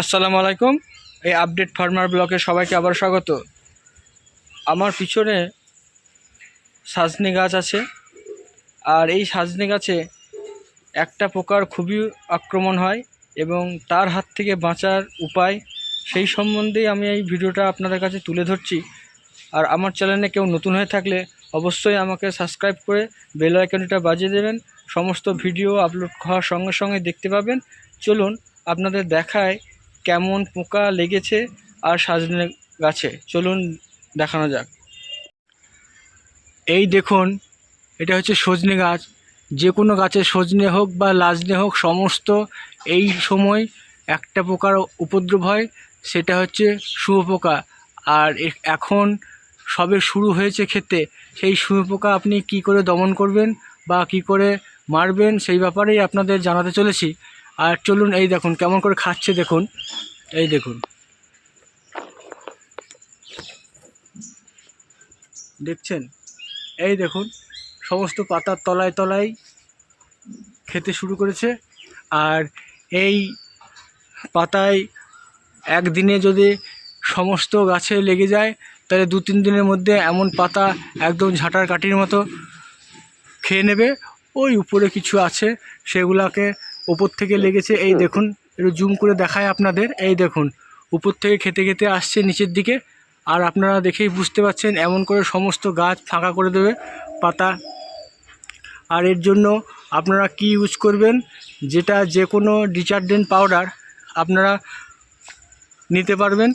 আসসালামু আলাইকুম। এই আপডেট ফার্মার ব্লকে সবাইকে আবার স্বাগত। আমার পিছনে সাজনি গাছ আছে। আর এই সাজনি গাছে একটা পোকার খুবই আক্রমণ হয় এবং তার হাত থেকে বাঁচার উপায় সেই সম্বন্ধেই আমি এই ভিডিওটা আপনাদের কাছে তুলে ধরছি। আর আমার চ্যানেলে কেউ নতুন হয়ে থাকলে অবশ্যই আমাকে সাবস্ক্রাইব করে বেল আইকনটা বাজিয়ে দেবেন। সমস্ত ভিডিও আপলোড হওয়ার সঙ্গে সঙ্গে দেখতে পাবেন। চলুন আপনাদের দেখায় কেমন পোকা লেগেছে আর সাজনে গাছে? চলুন দেখানো যাক। এই দেখুন, এটা হচ্ছে সজনে গাছ। যে কোনো গাছে সজনে হোক বা লাজনে হোক, সমস্ত এই সময় একটা পোকার উপদ্রব হয়, সেটা হচ্ছে শুয়োপোকা আর এখন সবে শুরু হয়েছে খেতে সেই শুয়োপোকা আপনি কি করে দমন করবেন বা কি করে মারবেন সেই ব্যাপারেই আপনাদের জানাতে চলেছি। আর চলুন এই দেখুন, কেমন করে খাচ্ছে দেখুন। এই দেখুন। দেখছেন? এই দেখুন, সমস্ত পাতার তলায় তলায় খেতে শুরু করেছে। আর এই পাতায় একদিনে যদি সমস্ত গাছে লেগে যায়, তাহলে দু তিন দিনের মধ্যে এমন পাতা একদম ঝাঁটার কাঠির মতো খেয়ে নেবে। ওই উপরে কিছু আছে, সেগুলাকে উপর থেকে লেগেছে এই দেখুন একটু জুম করে দেখায় আপনাদের এই দেখুন উপর থেকে খেতে খেতে আসছে নিচের দিকে আর আপনারা দেখেই বুঝতে পারছেন এমন করে সমস্ত গাছ ফাঁকা করে দেবে পাতা। আর এর জন্য আপনারা কি ইউজ করবেন যেটা যে কোনো ডিটারজেন্ট পাউডার আপনারা নিতে পারবেন।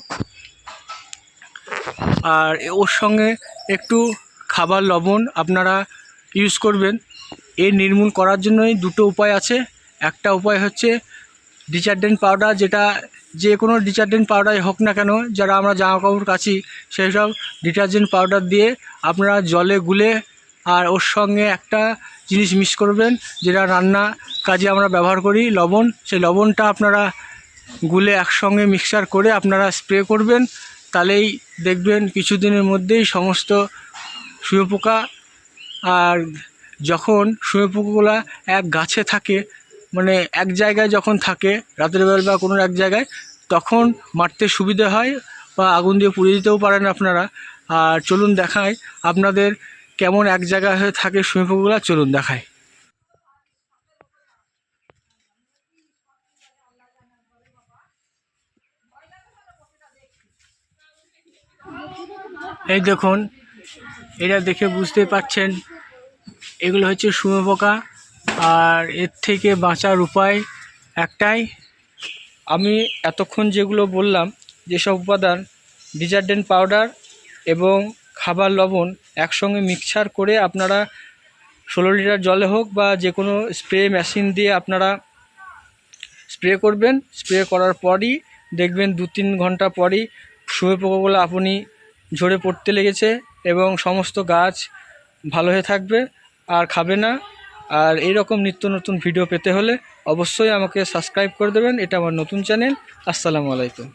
আর ওর সঙ্গে একটু খাবার লবণ আপনারা ইউজ করবেন। এর নির্মূল করার জন্যই দুটো উপায় আছে। একটা উপায় হচ্ছে ডিটারজেন্ট পাউডার, যেটা যে কোনো ডিটারজেন্ট পাউডারই হোক না কেন, যারা আমরা জামা কাপড় কাচি, সেই সব ডিটারজেন্ট পাউডার দিয়ে আপনারা জলে গুলে আর ওর সঙ্গে একটা জিনিস মিক্স করবেন, যেটা রান্না কাজে আমরা ব্যবহার করি, লবণ। সেই লবণটা আপনারা গুলে একসঙ্গে মিক্সার করে আপনারা স্প্রে করবেন, তাহলেই দেখবেন কিছুদিনের মধ্যেই সমস্ত শুয়োপোকা আর যখন শুয়োপোকাগুলো এক গাছে থাকে মানে এক জায়গায় যখন থাকে, রাতের বেলা বা কোনো এক জায়গায়, তখন মারতে সুবিধে হয় বা আগুন দিয়ে পুড়িয়ে দিতেও পারেন আপনারা। আর চলুন দেখায় আপনাদের কেমন এক জায়গায় হয়ে থাকে শুয়োপোকাগুলো চলুন দেখায় এই দেখুন, এটা দেখে বুঝতে পাচ্ছেন এগুলো হচ্ছে শুঁয়োপোকা আর এর থেকে বাঁচার উপায় একটাই। আমি এতক্ষণ যেগুলো বললাম, যেসব উপাদান ডিটারজেন্ট পাউডার এবং খাবার লবণ একসঙ্গে মিক্সচার করে আপনারা ষোলো লিটার জলে হোক বা যে কোনো স্প্রে মেশিন দিয়ে আপনারা স্প্রে করবেন। স্প্রে করার পরই দেখবেন দু তিন ঘণ্টা পরই শুয়োপোকাগুলো আপনি ঝরে পড়তে লেগেছে এবং সমস্ত গাছ ভালো হয়ে থাকবে আর খাবে না। আর এই রকম নিত্য নতুন ভিডিও পেতে হলে অবশ্যই আমাকে সাবস্ক্রাইব করে দেবেন। এটা আমার নতুন চ্যানেল আসসালামু আলাইকুম।